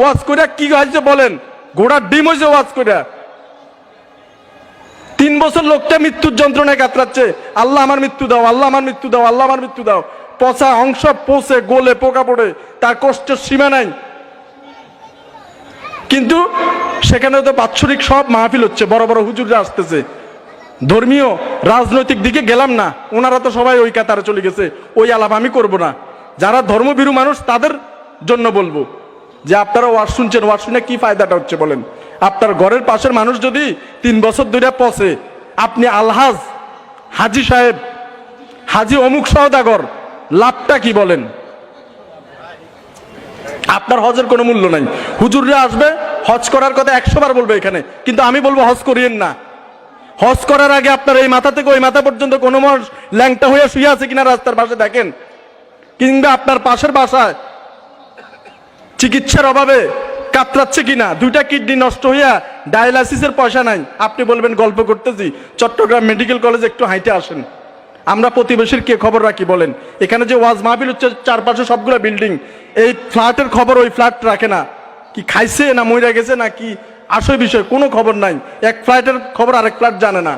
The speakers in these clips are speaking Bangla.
ওয়াজ করে কি হয়েছে বলেন? ঘোড়ার ডিম হয়েছে ওয়াজ করে তিন বছর লোকটা মৃত্যুর যন্ত্রণায় কাতরাচ্ছে। আল্লাহ আমার মৃত্যু দাও, আল্লাহ আমার মৃত্যু দাও, আল্লাহ আমার মৃত্যু দাও। পচা অংশ পচে, গোলে পোকা পড়ে, তার কষ্টের সীমা নাই। কিন্তু সেখানে তো বাৎসরিক সব মাহফিল হচ্ছে, বড় বড় হুজুররা আসতেছে। ধর্মীয়, রাজনৈতিক দিকে গেলাম না, ওনারা তো সবাই ওই কাতারে চলে গেছে, ওই আলাপ আমি করব না। যারা ধর্মভীরু মানুষ, তাদের জন্য বলব। যে আপনারা ওয়াজ শুনছেন, ওয়াজ শুনে কি ফায়দাটা হচ্ছে বলেন? আপনার ঘরের পাশের মানুষ যদি তিন বছর ধরে পচে আপনি আলহাজ, হাজি সাহেব, হাজি অমুক সওদাগর, লাভটা কি বলেন? আপনার হজের কোনো মূল্য নাই। হুজুররা আসবে, হজ করার কথা একশো বার বলবে এখানে, কিন্তু আমি বলব হজ করিয়েন না। হজ করার আগে আপনার এই মাথা থেকে ওই মাথা পর্যন্ত কোনো মানুষ ল্যাংটা হয়ে শুয়ে আছে কিনা রাস্তার পাশে দেখেন। কিংবা আপনার পাশের বাসায় চিকিৎসার অভাবে কাতরাচ্ছে কিনা? দুইটা কিডনি নষ্ট হইয়া ডায়ালাসিসের পয়সা নাই। আপনি বলবেন, গল্প করতেছি। চট্টগ্রাম মেডিকেল কলেজ একটু হাইটে আসেন। আমরা প্রতিবেশীর কে খবর রাখি, বলেন। এখানে যে ওয়াজ মাহফিল হচ্ছে, চারপাশে সবগুলো বিল্ডিং। এই ফ্ল্যাটের খবর ওই ফ্ল্যাট রাখে না। কি খাইছে না মইরা গেছে, না কি? আসল বিষয়, কোনো খবর নাই। এক ফ্ল্যাটের খবর আরেক ফ্ল্যাট জানে না।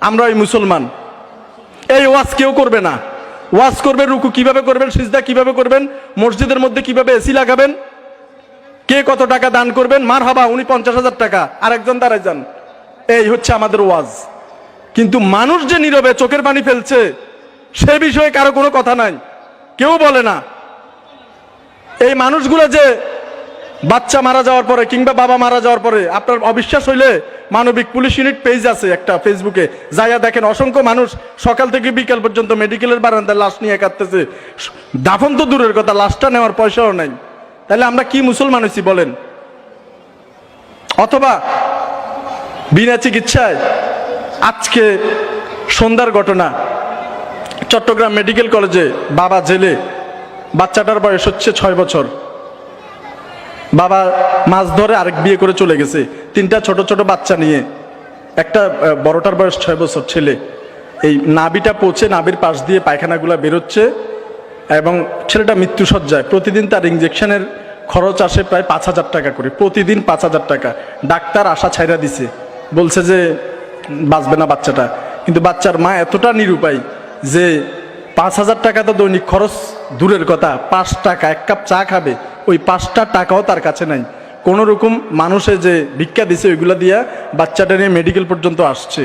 আমরা ওই মুসলমান। এই ওয়াজ কেউ করবে না। ওয়াজ করবে রুকু কীভাবে করবেন, সিজদা কীভাবে করবেন, মসজিদের মধ্যে কীভাবে এসি লাগাবেন কে কত টাকা দান করবেন? মার হাবা উনি পঞ্চাশ হাজার টাকা। আরেকজন দাঁড়ায় যান। এই হচ্ছে আমাদের ওয়াজ। কিন্তু মানুষ যে নীরবে চোখের পানি ফেলছে, সে বিষয়ে কারও কোনো কথা নাই। কেউ বলে না। এই মানুষগুলো যে বাচ্চা মারা যাওয়ার পরে কিংবা বাবা মারা যাওয়ার পরে, আপনার অবিশ্বাস হইলে মানবিক পুলিশ ইউনিট পেজ আছে একটা ফেসবুকে। যাইয়া দেখেন, অসংখ্য মানুষ সকাল থেকে বিকাল পর্যন্ত মেডিকেলের বারান্দায় লাশ নিয়ে কাটতেছে দাফন তো দূরের কথা, লাশটা নেওয়ার পয়সাও নাই। তাহলে আমরা কি মুসলমান হয়েছি বলেন? অথবা বিনা চিকিৎসায় আজকে সন্ধ্যার ঘটনা, চট্টগ্রাম মেডিকেল কলেজে বাবা জেলে, বাচ্চাটার বয়স হচ্ছে ছয় বছর। বাবা মাছ ধরে আরেক বিয়ে করে চলে গেছে, তিনটা ছোট ছোট বাচ্চা নিয়ে। একটা বড়টার বয়স ছয় বছর ছেলে। এই নাবিটা পৌঁছে নাবির পাশ দিয়ে পায়খানাগুলো বেরোচ্ছে এবং ছেলেটা মৃত্যু সজ্জায় প্রতিদিন তার ইঞ্জেকশনের খরচ আসে প্রায় পাঁচ হাজার টাকা করে। প্রতিদিন পাঁচ হাজার টাকা। ডাক্তার আশা ছাইরা দিছে। বলছে যে, বাঁচবে না বাচ্চাটা। কিন্তু বাচ্চার মা এতটা নিরুপায় যে, পাঁচ হাজার টাকা তো দৈনিক খরচ দূরের কথা। পাঁচ টাকা, এক কাপ চা খাবে। ওই পাঁচটা টাকাও তার কাছে নাই। কোনো রকম মানুষে যে ভিক্ষা দিছে ওইগুলা দিয়া বাচ্চাটা নিয়ে মেডিকেল পর্যন্ত আসছে।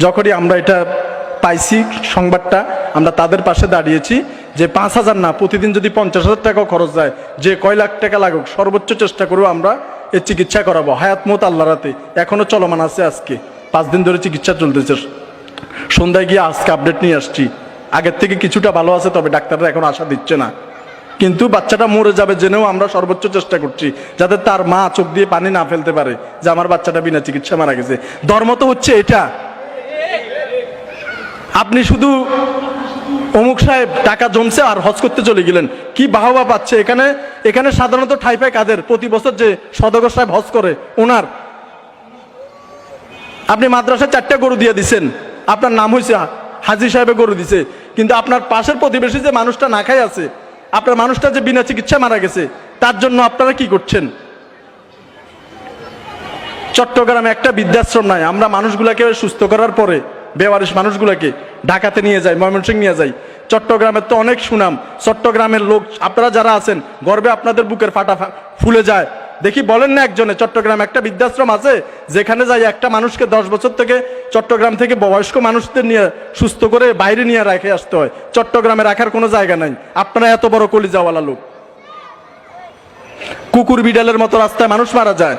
যখনই আমরা এটা পাইছি সংবাদটা আমরা তাদের পাশে দাঁড়িয়েছি যে পাঁচ হাজার না, প্রতিদিন যদি পঞ্চাশ হাজার টাকাও খরচ যায়, যে কয় লাখ টাকা লাগুক, সর্বোচ্চ চেষ্টা করব আমরা এর চিকিৎসা করাবো। হায়াত মত আল্লাহ রাতে এখনও চলমান আছে আজকে। পাঁচ দিন ধরে চিকিৎসা চলতেছে। সন্ধ্যায় গিয়ে আজকে আপডেট নিয়ে আসছি। আগের থেকে কিছুটা ভালো আছে, তবে ডাক্তাররা এখন আশা দিচ্ছে না। কিন্তু বাচ্চাটা মরে যাবে জেনেও আমরা সর্বোচ্চ চেষ্টা করছি, যাতে তার মা চোখ দিয়ে পানি না ফেলতে পারে, যে আমার বাচ্চাটা বিনা চিকিৎসা মারা গেছে। ধর্ম তো হচ্ছে এটা। আপনি শুধু অমুক সাহেব টাকা জমছে আর হজ করতে চলে গেলেন। কি বাহবা পাচ্ছে এখানে? এখানে সাধারণত ঠাই পায় কাদের? প্রতি বছর যে সদগর সাহেব হজ করে, ওনার। আপনি মাদ্রাসায় চারটে গরু দিয়ে দিছেন। আপনার নাম হয়েছে হাজি সাহেবে গরু দিছে। কিন্তু আপনার পাশের প্রতিবেশী যে মানুষটা না খাই আছে, আপনার মানুষটা যে বিনা চিকিৎসা মারা গেছে, তার জন্য আপনারা কি করছেন? চট্টগ্রামে একটা বৃদ্ধাশ্রম নাই। আমরা মানুষগুলাকে সুস্থ করার পরে, বেওয়ারিশ মানুষগুলোকে ঢাকাতে নিয়ে যাই, ময়মনসিংহ নিয়ে যাই। চট্টগ্রামের তো অনেক সুনাম। চট্টগ্রামের লোক, আপনারা যারা আছেন, গর্বে আপনাদের বুকের ফাটা ফুলে যায়। দেখি বলেন না একজনে, চট্টগ্রাম একটা বৃদ্ধাশ্রম আছে? যেখানে যাই একটা মানুষকে দশ বছর থেকে চট্টগ্রাম থেকে বয়স্ক মানুষদের নিয়ে, সুস্থ করে বাইরে নিয়ে রেখে আসতে হয়। চট্টগ্রামে রাখার কোনো জায়গা নাই। আপনারা এত বড় কলিজাওয়ালা লোক। কুকুর বিড়ালের মতো রাস্তায় মানুষ মারা যায়।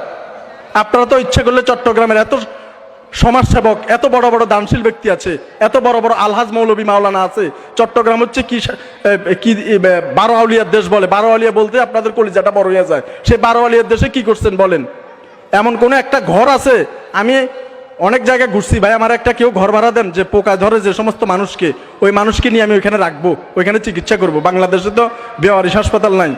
আপনারা তো ইচ্ছে করলে চট্টগ্রামের এত সমাজসেবক, এত বড় বড় দানশীল ব্যক্তি আছে, এত বড় বড় আলহাজ মৌলবী মাওলানা আছে। চট্টগ্রাম হচ্ছে কি কি বারো আউলিয়ার দেশ বলে। বারো আউলিয়া বলতে আপনাদের কলিজাটা বড় হয়ে যায়। সে বারো আউলিয়ার দেশে কি করছেন বলেন? এমন কোনো একটা ঘর আছে? আমি অনেক জায়গায় ঘুরছি, ভাই, আমার একটা কেউ ঘর ভাড়া দেন, যে পোকা ধরে যে সমস্ত মানুষকে, ওই মানুষকে নিয়ে আমি ওইখানে রাখব, ওইখানে চিকিৎসা করব। বাংলাদেশে তো বেওয়ারিশ হাসপাতাল নাই।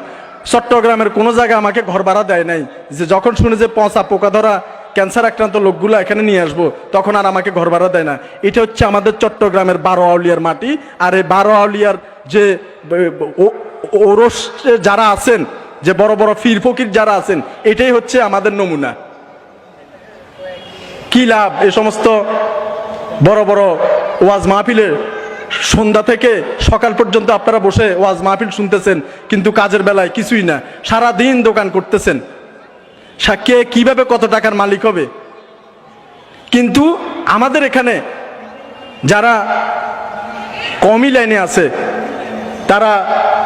চট্টগ্রামের কোনো জায়গায় আমাকে ঘর ভাড়া দেয় নাই। যে যখন শুনে যে পচা পোকা ধরা ক্যান্সার আক্রান্ত লোকগুলো এখানে নিয়ে আসব, তখন আর আমাকে ঘর ভাড়া দেয় না। এটা হচ্ছে আমাদের চট্টগ্রামের বারো আউলিয়ার মাটি, আর এই বারো আউলিয়ার যে ওরস যারা আছেন, যে বড় বড় ফির ফকির যারা আছেন, এটাই হচ্ছে আমাদের নমুনা। কি লাভ এ সমস্ত বড় বড় ওয়াজ মাহফিলের সন্ধ্যা থেকে সকাল পর্যন্ত আপনারা বসে ওয়াজ মাহফিল শুনতেছেন, কিন্তু কাজের বেলায় কিছুই না। সারা দিন দোকান করতেছেন। কে কীভাবে কত টাকার মালিক হবে? কিন্তু আমাদের এখানে যারা কমই লাইনে আছে, তারা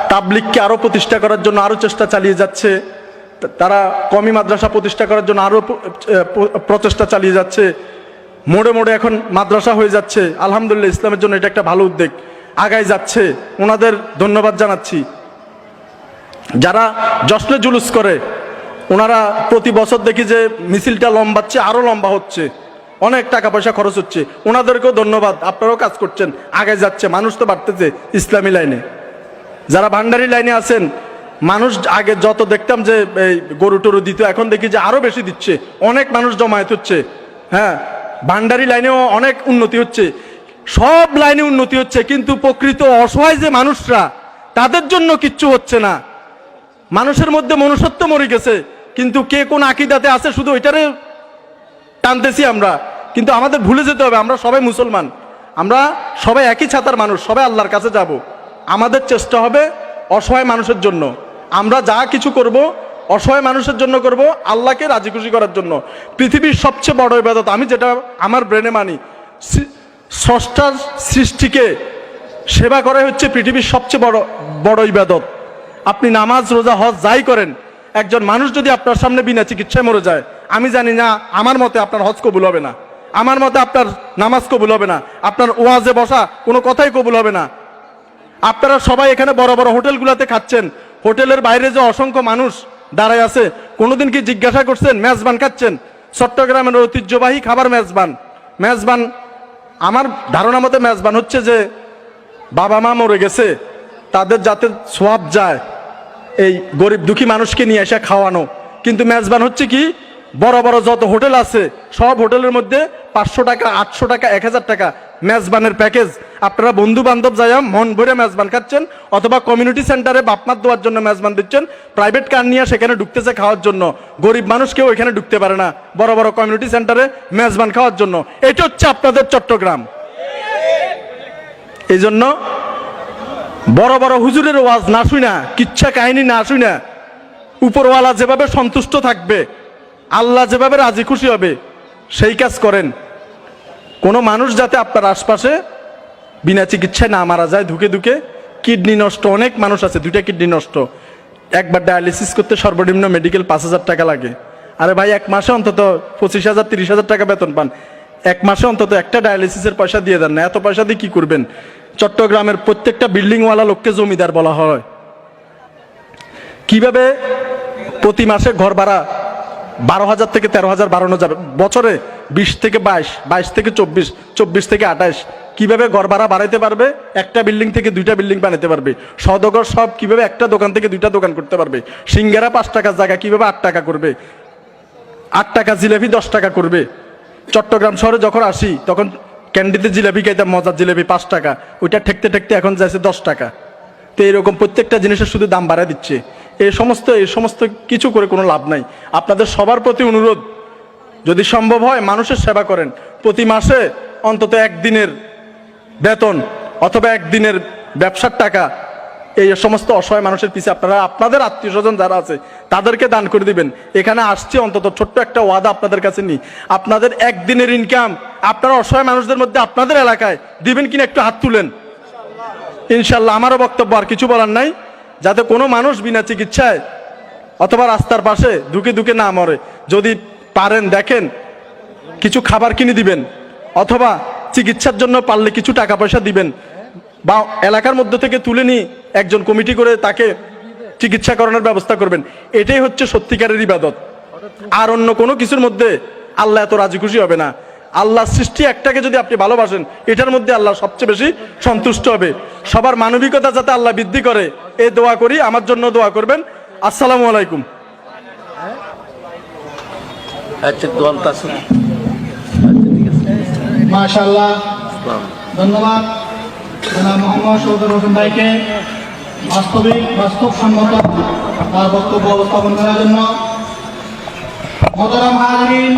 তাবলিককে আরও প্রতিষ্ঠা করার জন্য আরও চেষ্টা চালিয়ে যাচ্ছে, তারা কমি মাদ্রাসা প্রতিষ্ঠা করার জন্য আরও প্রচেষ্টা চালিয়ে যাচ্ছে, মোড়ে মোড়ে এখন মাদ্রাসা হয়ে যাচ্ছে। আলহামদুলিল্লাহ, ইসলামের জন্য এটা একটা ভালো উদ্যোগ। আগায় যাচ্ছে। ওনাদের ধন্যবাদ জানাচ্ছি। যারা জশ্নে জুলুস করে ওনারা প্রতি বছর দেখি যে মিছিলটা লম্বাচ্ছে আরও লম্বা হচ্ছে। অনেক টাকা পয়সা খরচ হচ্ছে। ওনাদেরকেও ধন্যবাদ। আপনারাও কাজ করছেন, আগে যাচ্ছে, মানুষ তো বাড়তেছে ইসলামী লাইনে। যারা ভান্ডারি লাইনে আছেন, মানুষ আগে যত দেখতাম যে এই গরু টরু দিত, এখন দেখি যে আরও বেশি দিচ্ছে। অনেক মানুষ জমায়েত হচ্ছে। হ্যাঁ ভান্ডারি লাইনেও অনেক উন্নতি হচ্ছে। সব লাইনে উন্নতি হচ্ছে, কিন্তু প্রকৃত অসহায় যে মানুষরা, তাদের জন্য কিচ্ছু হচ্ছে না। মানুষের মধ্যে মনুষ্যত্ব মরে গেছে। কিন্তু কে কোন আকিদাতে আছে শুধু ওইটারে টানতেছি আমরা। কিন্তু আমাদের ভুলে যেতে হবে, আমরা সবাই মুসলমান। আমরা সবাই একই ছাতার মানুষ, সবাই আল্লাহর কাছে যাব। আমাদের চেষ্টা হবে অসহায় মানুষের জন্য। আমরা যা কিছু করব, অসহায় মানুষের জন্য করব, আল্লাহকে রাজি খুশি করার জন্য। পৃথিবীর সবচেয়ে বড় ইবাদত, আমি যেটা আমার ব্রেনে মানি স্রষ্টার সৃষ্টিকে সেবা করাই হচ্ছে পৃথিবীর সবচেয়ে বড় বড় ইবাদত। আপনি নামাজ, রোজা, হজ যাই করেন একজন মানুষ যদি আপনার সামনে বিনা চিকিৎসায় মরে যায়, আমি জানি না, আমার মতে আপনার হজ কবুল হবে না। আমার মতে আপনার নামাজ কবুল হবে না। আপনার ওয়াজে বসা কোনো কথাই কবুল হবে না। আপনারা সবাই এখানে বড় বড় হোটেলগুলোতে খাচ্ছেন। হোটেলের বাইরে যে অসংখ্য মানুষ দাঁড়ায় আছে, কোনোদিন কি জিজ্ঞাসা করছেন, মেজবান খাচ্ছেন? চট্টগ্রামের ঐতিহ্যবাহী খাবার মেজবান। মেজবান, আমার ধারণা মতে মেজবান হচ্ছে যে বাবা মা মরে গেছে, তাদের যাতে সোয়াব যায় এই গরিব দুঃখী মানুষকে নিয়ে এসে খাওয়ানো। কিন্তু মেজবান হচ্ছে কি, বড় বড় যত হোটেল আছে, সব হোটেলের মধ্যে পাঁচশো টাকা, আটশো টাকা, এক হাজার টাকা মেজবানের প্যাকেজ। আপনারা বন্ধু বান্ধব যায় মন ভরে মেজবান খাচ্ছেন, অথবা কমিউনিটি সেন্টারে বাপমার দেওয়ার জন্য মেজবান দিচ্ছেন প্রাইভেট কার নিয়ে সেখানে ঢুকতেছে খাওয়ার জন্য। গরিব মানুষ কেউ এখানে ঢুকতে পারে না, বড় বড় কমিউনিটি সেন্টারে মেজবান খাওয়ার জন্য। এটা হচ্ছে আপনাদের চট্টগ্রাম। এই জন্য বড় বড় হুজুরের ওয়াজ না শুই না কিচ্ছা কাহিনী না শুই না উপরওয়ালা যেভাবে সন্তুষ্ট থাকবে, আল্লাহ যেভাবে রাজি খুশি হবে, সেই কাজ করেন। কোনো মানুষ যাতে আপনার আশপাশে বিনা চিকিৎসায় না মারা যায়, ধুকে ধুকে, কিডনি নষ্ট, অনেক মানুষ আছে, দুইটা কিডনি নষ্ট। একবার ডায়ালিসিস করতে সর্বনিম্ন মেডিকেল পাঁচ হাজার টাকা লাগে। আরে ভাই, এক মাসে অন্তত পঁচিশ হাজার, তিরিশ হাজার টাকা বেতন পান। এক মাসে অন্তত একটা ডায়ালিসিসের পয়সা দিয়ে দেন না, এত পয়সা দিয়ে কি করবেন? চট্টগ্রামের প্রত্যেকটা বিল্ডিংওয়ালা লোককে জমিদার বলা হয়। কীভাবে প্রতি মাসে ঘর ভাড়া বারো হাজার থেকে তেরো হাজার বাড়ানো যাবে? বছরে বিশ থেকে বাইশ বাইশ থেকে চব্বিশ চব্বিশ থেকে আঠাশ। কীভাবে ঘর ভাড়া বাড়াইতে পারবে? একটা বিল্ডিং থেকে দুইটা বিল্ডিং বানাতে পারবে। সদগর সব কীভাবে একটা দোকান থেকে দুইটা দোকান করতে পারবে? সিঙ্গারা পাঁচ টাকার জায়গা কীভাবে আট টাকা করবে? আট টাকা জিলেপি দশ টাকা করবে। চট্টগ্রাম শহরে যখন আসি, তখন ক্যান্ডিতে জিলাপি খাইতে মজার জিলাপি পাঁচ টাকা। ওইটা ঠেকতে ঠেকতে এখন যাচ্ছে দশ টাকা। তো এরকম প্রত্যেকটা জিনিসের শুধু দাম বাড়ায় দিচ্ছে। এই সমস্ত এই সমস্ত কিছু করে কোনো লাভ নাই। আপনাদের সবার প্রতি অনুরোধ, যদি সম্ভব হয় মানুষের সেবা করেন। প্রতি মাসে অন্তত একদিনের বেতন অথবা একদিনের ব্যবসার টাকা এই সমস্ত অসহায় মানুষের পিছিয়ে আপনারা, আপনাদের আত্মীয় স্বজন যারা আছে, তাদেরকে দান করে দিবেন। এখানে আসছে অন্তত ছোট্ট একটা ওয়াদা আপনাদের কাছে নি আপনাদের একদিনের ইনকাম আপনারা অসহায় মানুষদের মধ্যে আপনাদের এলাকায় দিবেন কিনা একটু হাত তুলেন। ইনশাল্লাহ আমারও বক্তব্য আর কিছু বলার নাই। যাতে কোনো মানুষ বিনা চিকিৎসায় অথবা রাস্তার পাশে ধুকে ধুকে না মরে। যদি পারেন, দেখেন, কিছু খাবার কিনে দিবেন। অথবা চিকিৎসার জন্য পারলে কিছু টাকা পয়সা দিবেন। বা এলাকার মধ্যে থেকে তুলে নিয়ে একজন কমিটি করে তাকে চিকিৎসা করানোর ব্যবস্থা করবেন। এটাই হচ্ছে সত্যিকারের ইবাদত। আর অন্য কোনো কিছুর মধ্যে আল্লাহ এত রাজি খুশি হবে না। আল্লাহ সৃষ্টি একটাকে যদি আপনি ভালোবাসেন এটার মধ্যে আল্লাহ সবচেয়ে বেশি সন্তুষ্ট হবে। সবার মানবিকতা যাতে আল্লাহ বৃদ্ধি করে এ দোয়া করি আমার জন্য দোয়া করবেন। আসসালামু আলাইকুম। আচ্ছা মাশাল্লাহ ধন্যবাদ। মোহাম্মদ সৌদর ভাইকে বাস্তবিক বাস্তবসম্মত তার বক্তব্য উপস্থাপন করার জন্য। মতরাম হাজরিন